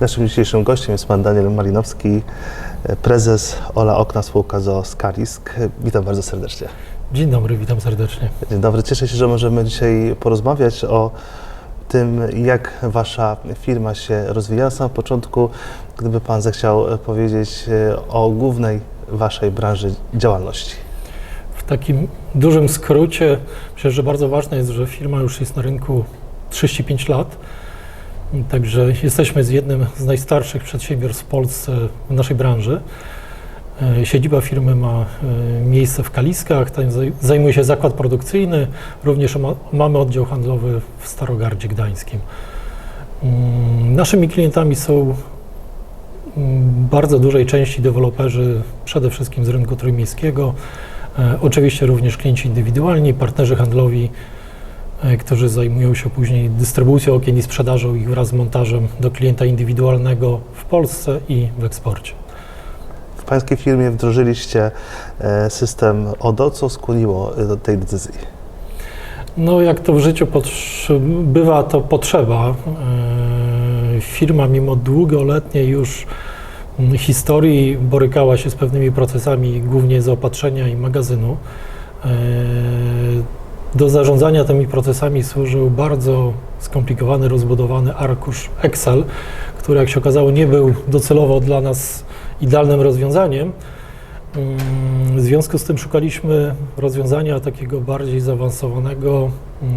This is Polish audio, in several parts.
Naszym dzisiejszym gościem jest pan Daniel Malinowski, e, prezes Ola Okna spółka ZOO Skalisk. Witam bardzo serdecznie. Dzień dobry, witam serdecznie. Dzień dobry, cieszę się, że możemy dzisiaj porozmawiać o tym, jak wasza firma się rozwija. Na samym początku, gdyby pan zechciał e, powiedzieć e, o głównej waszej branży działalności. W takim dużym skrócie myślę, że bardzo ważne jest, że firma już jest na rynku 35 lat. Także jesteśmy z jednym z najstarszych przedsiębiorstw w Polsce w naszej branży. E, Siedziba firmy ma e, miejsce w Kaliskach, tam zaj- zajmuje się zakład produkcyjny, również ma, mamy oddział handlowy w Starogardzie Gdańskim. Mm, Naszymi klientami są mm, bardzo dużej części deweloperzy, przede wszystkim z rynku trójmiejskiego, e, oczywiście również klienci indywidualni, partnerzy handlowi, którzy zajmują się później dystrybucją okien i sprzedażą ich wraz z montażem do klienta indywidualnego w Polsce i w eksporcie. W pańskiej firmie wdrożyliście e, system ODO, co skłoniło e, do tej decyzji? No, jak to w życiu bywa, to potrzeba. E, Firma, mimo długoletniej już historii, borykała się z pewnymi procesami, głównie zaopatrzenia i magazynu. Do zarządzania tymi procesami służył bardzo skomplikowany, rozbudowany arkusz Excel, który, jak się okazało, nie był docelowo dla nas idealnym rozwiązaniem. W związku z tym szukaliśmy rozwiązania takiego bardziej zaawansowanego mm,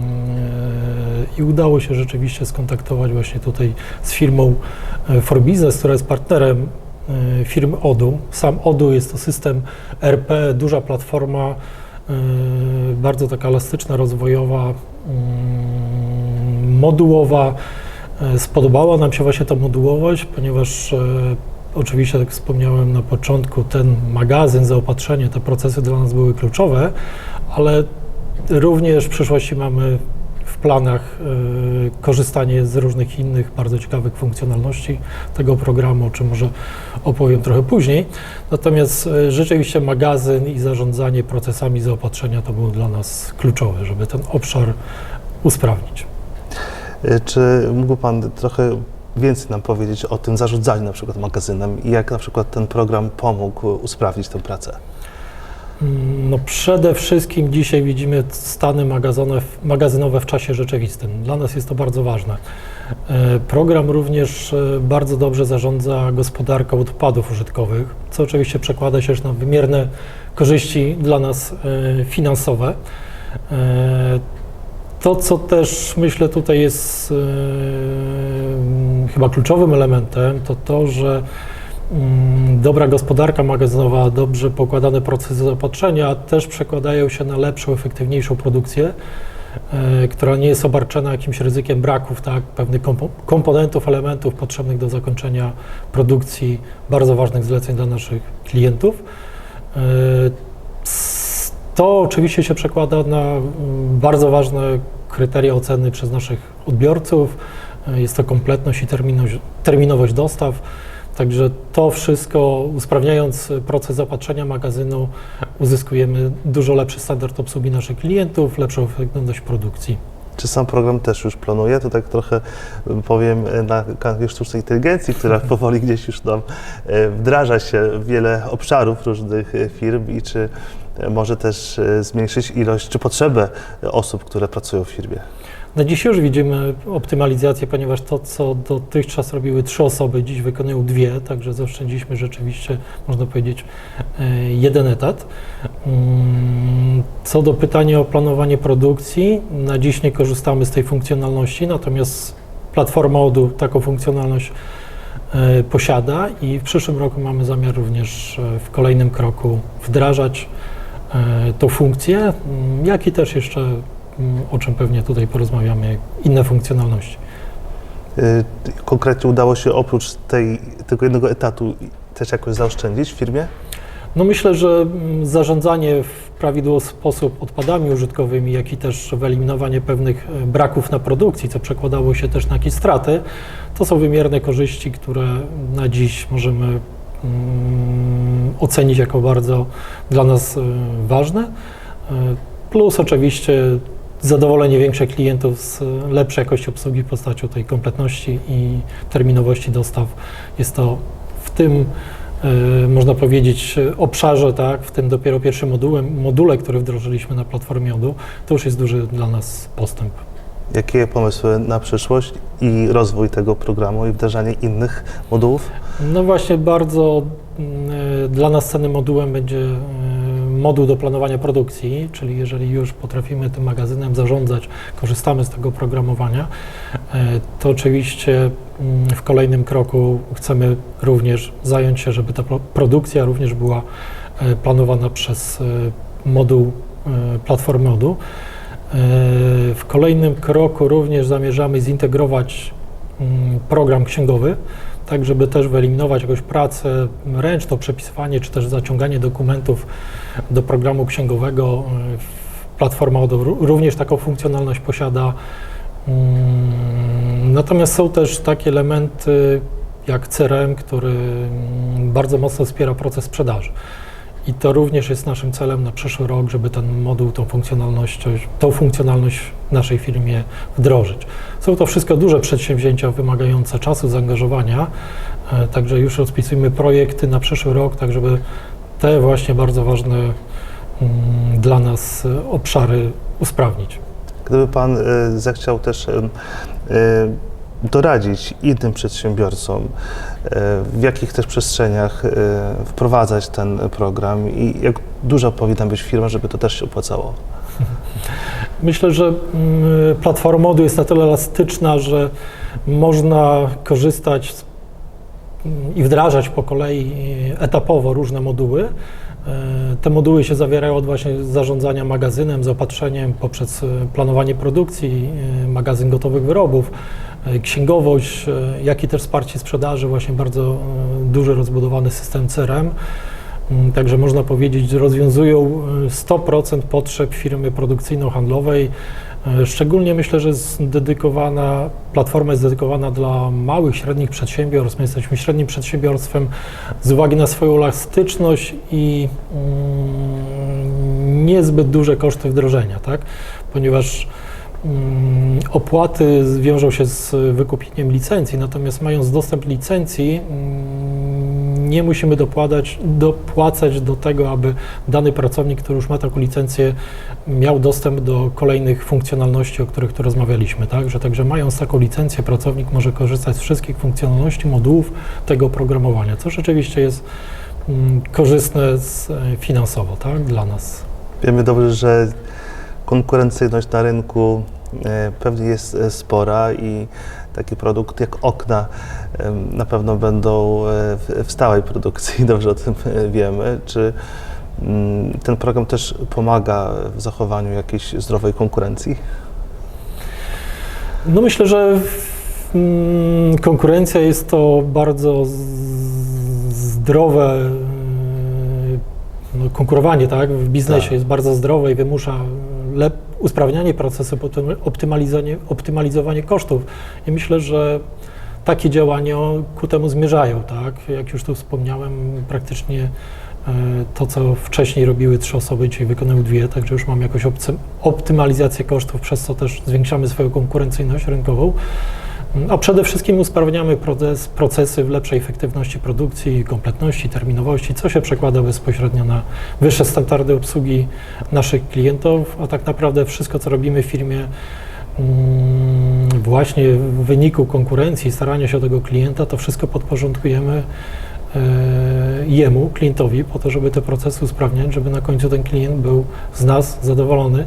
i udało się rzeczywiście skontaktować właśnie tutaj z firmą e, For Business, która jest partnerem e, firmy ODU. Sam ODU jest to system RP, duża platforma, bardzo taka elastyczna, rozwojowa, mm, modułowa. E, Spodobała nam się właśnie ta modułowość, ponieważ e, Oczywiście, tak jak wspomniałem na początku, ten magazyn, zaopatrzenie, te procesy dla nas były kluczowe, ale również w przyszłości mamy planach y, korzystanie z różnych innych bardzo ciekawych funkcjonalności tego programu, o czym może opowiem trochę później. Natomiast y, rzeczywiście magazyn i zarządzanie procesami zaopatrzenia to było dla nas kluczowe, żeby ten obszar usprawnić. E, Czy mógłby Pan trochę więcej nam powiedzieć o tym zarządzaniu na przykład magazynem i jak na przykład ten program pomógł usprawnić tę pracę? No przede wszystkim dzisiaj widzimy stany magazynowe, w czasie rzeczywistym. Dla nas jest to bardzo ważne. E, Program również e, bardzo dobrze zarządza gospodarką odpadów użytkowych, co oczywiście przekłada się też na wymierne korzyści dla nas e, finansowe. To, co też myślę tutaj jest chyba kluczowym elementem, to to, że Dobra gospodarka magazynowa, dobrze pokładane procesy zaopatrzenia też przekładają się na lepszą, efektywniejszą produkcję, e, która nie jest obarczona jakimś ryzykiem braków tak, pewnych kompo- komponentów, elementów potrzebnych do zakończenia produkcji bardzo ważnych zleceń dla naszych klientów. E, To oczywiście się przekłada na mm, bardzo ważne kryteria oceny przez naszych odbiorców. E, Jest to kompletność i terminowość dostaw. Także to wszystko, usprawniając proces zaopatrzenia magazynu, uzyskujemy dużo lepszy standard obsługi naszych klientów, lepszą efektywność produkcji. Czy sam program też już planuje? To tak trochę y, powiem y, na kanwie sztucznej inteligencji, która powoli gdzieś już tam y, wdraża się w wiele obszarów różnych firm i czy może też zmniejszyć ilość czy potrzebę osób, które pracują w firmie? Na dziś już widzimy optymalizację, ponieważ to, co dotychczas robiły trzy osoby, dziś wykonują dwie, także zaoszczędziliśmy rzeczywiście, można powiedzieć, e, jeden etat. Mm, Co do pytania o planowanie produkcji, na dziś nie korzystamy z tej funkcjonalności, natomiast platforma ODU taką funkcjonalność e, posiada i w przyszłym roku mamy zamiar również e, w kolejnym kroku wdrażać tą funkcję, mm, jak i też jeszcze o czym pewnie tutaj porozmawiamy, inne funkcjonalności. Y, Konkretnie udało się oprócz tej, tego jednego etatu też jakoś zaoszczędzić w firmie? No myślę, że mm, zarządzanie w prawidłowy sposób odpadami użytkowymi, jak i też wyeliminowanie pewnych e, braków na produkcji, co przekładało się też na jakieś straty, to są wymierne korzyści, które na dziś możemy mm, ocenić jako bardzo dla nas e, ważne. E, Plus oczywiście zadowolenie większych klientów z lepszej jakości obsługi w postaci tej kompletności i terminowości dostaw. Jest to w tym, e, można powiedzieć, obszarze, tak, w tym dopiero pierwszym modułem, module, który wdrożyliśmy na platformie ODU, to już jest duży dla nas postęp. Jakie pomysły na przyszłość i rozwój tego programu i wdrażanie innych modułów? No właśnie, bardzo mm, e, dla nas cennym modułem będzie e, moduł do planowania produkcji, czyli jeżeli już potrafimy tym magazynem zarządzać, korzystamy z tego oprogramowania, e, to oczywiście mm, w kolejnym kroku chcemy również zająć się, żeby ta pro- produkcja również była e, planowana przez e, moduł platformy ODU. E, W kolejnym kroku również zamierzamy zintegrować mm, program księgowy, tak żeby też wyeliminować jakąś pracę ręczną, przepisywanie czy też zaciąganie dokumentów do programu księgowego. Y, Platforma ODO ró- również taką funkcjonalność posiada. Mm, Natomiast są też takie elementy jak CRM, który mm, bardzo mocno wspiera proces sprzedaży. I to również jest naszym celem na przyszły rok, żeby ten moduł, tą funkcjonalność, tą funkcjonalność w naszej firmie wdrożyć. Są to wszystko duże przedsięwzięcia wymagające czasu, zaangażowania, e, także już rozpisujemy projekty na przyszły rok, tak żeby te właśnie bardzo ważne mm, dla nas obszary usprawnić. Gdyby Pan e, zechciał też e, doradzić innym przedsiębiorcom, e, w jakich też przestrzeniach e, wprowadzać ten program i jak duża powinna być firma, żeby to też się opłacało? Myślę, że mm, platforma modu jest na tyle elastyczna, że można korzystać mm, i wdrażać po kolei e, etapowo różne moduły. Te moduły się zawierają od właśnie zarządzania magazynem, zaopatrzeniem poprzez planowanie produkcji, magazyn gotowych wyrobów, księgowość, e, jak i też wsparcie sprzedaży, właśnie bardzo e, duży rozbudowany system CRM. Mm, Także można powiedzieć, że rozwiązują y, 100% potrzeb firmy produkcyjno-handlowej. Szczególnie myślę, że jest dedykowana, platforma jest dedykowana dla małych, średnich przedsiębiorstw. My jesteśmy średnim przedsiębiorstwem z uwagi na swoją elastyczność i mm, niezbyt duże koszty wdrożenia, tak? Ponieważ opłaty wiążą się z wykupieniem licencji, natomiast mając dostęp licencji, mm, nie musimy dopłacać, dopłacać do tego, aby dany pracownik, który już ma taką licencję, miał dostęp do kolejnych funkcjonalności, o których tu rozmawialiśmy. Tak? Że, także mając taką licencję, pracownik może korzystać z wszystkich funkcjonalności, modułów tego oprogramowania, co rzeczywiście jest mm, korzystne e, finansowo tak? dla nas. Wiemy dobrze, że konkurencyjność na rynku e, pewnie jest e, spora i taki produkt jak okna em, na pewno będą e, w, stałej produkcji, dobrze o tym e, wiemy. Czy mm, ten program też pomaga w zachowaniu jakiejś zdrowej konkurencji? No myślę, że mm, konkurencja jest to bardzo zdrowe yy, no, konkurowanie, tak? W biznesie Tak. jest bardzo zdrowe i wymusza lep, usprawnianie procesu, potem optymalizowanie, optymalizowanie kosztów. I myślę, że takie działania ku temu zmierzają, tak? Jak już tu wspomniałem, praktycznie e, to, co wcześniej robiły trzy osoby, dzisiaj wykonują dwie, także już mamy jakąś optymalizację kosztów, przez co też zwiększamy swoją konkurencyjność rynkową. A przede wszystkim usprawniamy proces, procesy w lepszej efektywności produkcji, kompletności, terminowości, co się przekłada bezpośrednio na wyższe standardy obsługi naszych klientów, a tak naprawdę wszystko, co robimy w firmie, mm, właśnie w wyniku konkurencji, starania się o tego klienta, to wszystko podporządkujemy e, jemu, klientowi, po to, żeby te procesy usprawniać, żeby na końcu ten klient był z nas zadowolony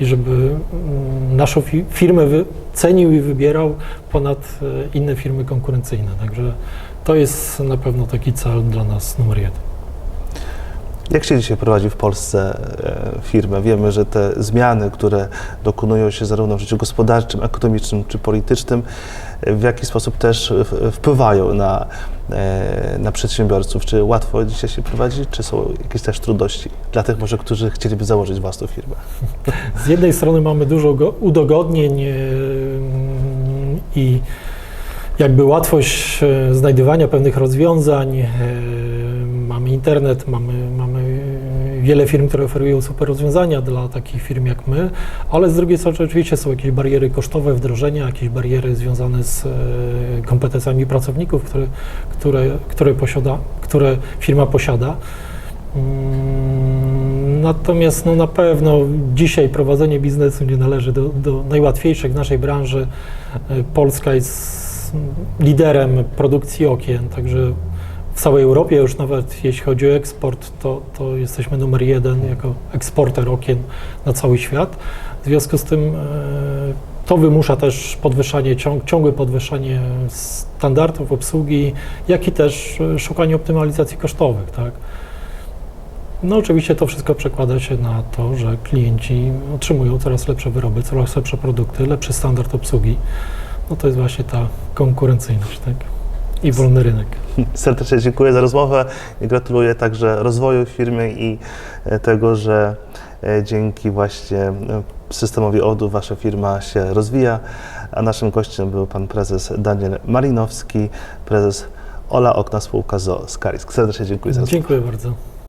i żeby mm, naszą fi- firmę cenił i wybierał ponad e, inne firmy konkurencyjne. Także to jest na pewno taki cel dla nas numer jeden. Jak się dzisiaj prowadzi w Polsce e, firmę? Wiemy, że te zmiany, które dokonują się zarówno w życiu gospodarczym, ekonomicznym czy politycznym, w jaki sposób też wpływają na, e, na przedsiębiorców. Czy łatwo dzisiaj się prowadzi, czy są jakieś też trudności dla tych może, którzy chcieliby założyć własną firmę? Z jednej strony mamy dużo go- udogodnień e, i jakby łatwość e, znajdywania pewnych rozwiązań. Mamy internet, mamy wiele firm, które oferują super rozwiązania dla takich firm jak my, ale z drugiej strony oczywiście są jakieś bariery kosztowe wdrożenia, jakieś bariery związane z e, kompetencjami pracowników, które, które, które, posiada, które firma posiada. Mm, Natomiast no, na pewno dzisiaj prowadzenie biznesu nie należy do, do najłatwiejszych w naszej branży. E, Polska jest liderem produkcji okien, także w całej Europie już nawet jeśli chodzi o eksport, to, to jesteśmy numer jeden jako eksporter okien na cały świat. W związku z tym e, to wymusza też podwyższanie, ciąg, ciągłe podwyższanie standardów obsługi, jak i też e, szukanie optymalizacji kosztowych. Tak? No oczywiście to wszystko przekłada się na to, że klienci otrzymują coraz lepsze wyroby, coraz lepsze produkty, lepszy standard obsługi. No to jest właśnie ta konkurencyjność, tak? I wolny rynek. Serdecznie dziękuję za rozmowę i gratuluję także rozwoju firmy i e, tego, że e, dzięki właśnie e, systemowi ODU wasza firma się rozwija. A naszym gościem był pan prezes Daniel Malinowski, prezes Ola Okna spółka ZOO Skalisk. Serdecznie dziękuję za rozmowę. Dziękuję bardzo.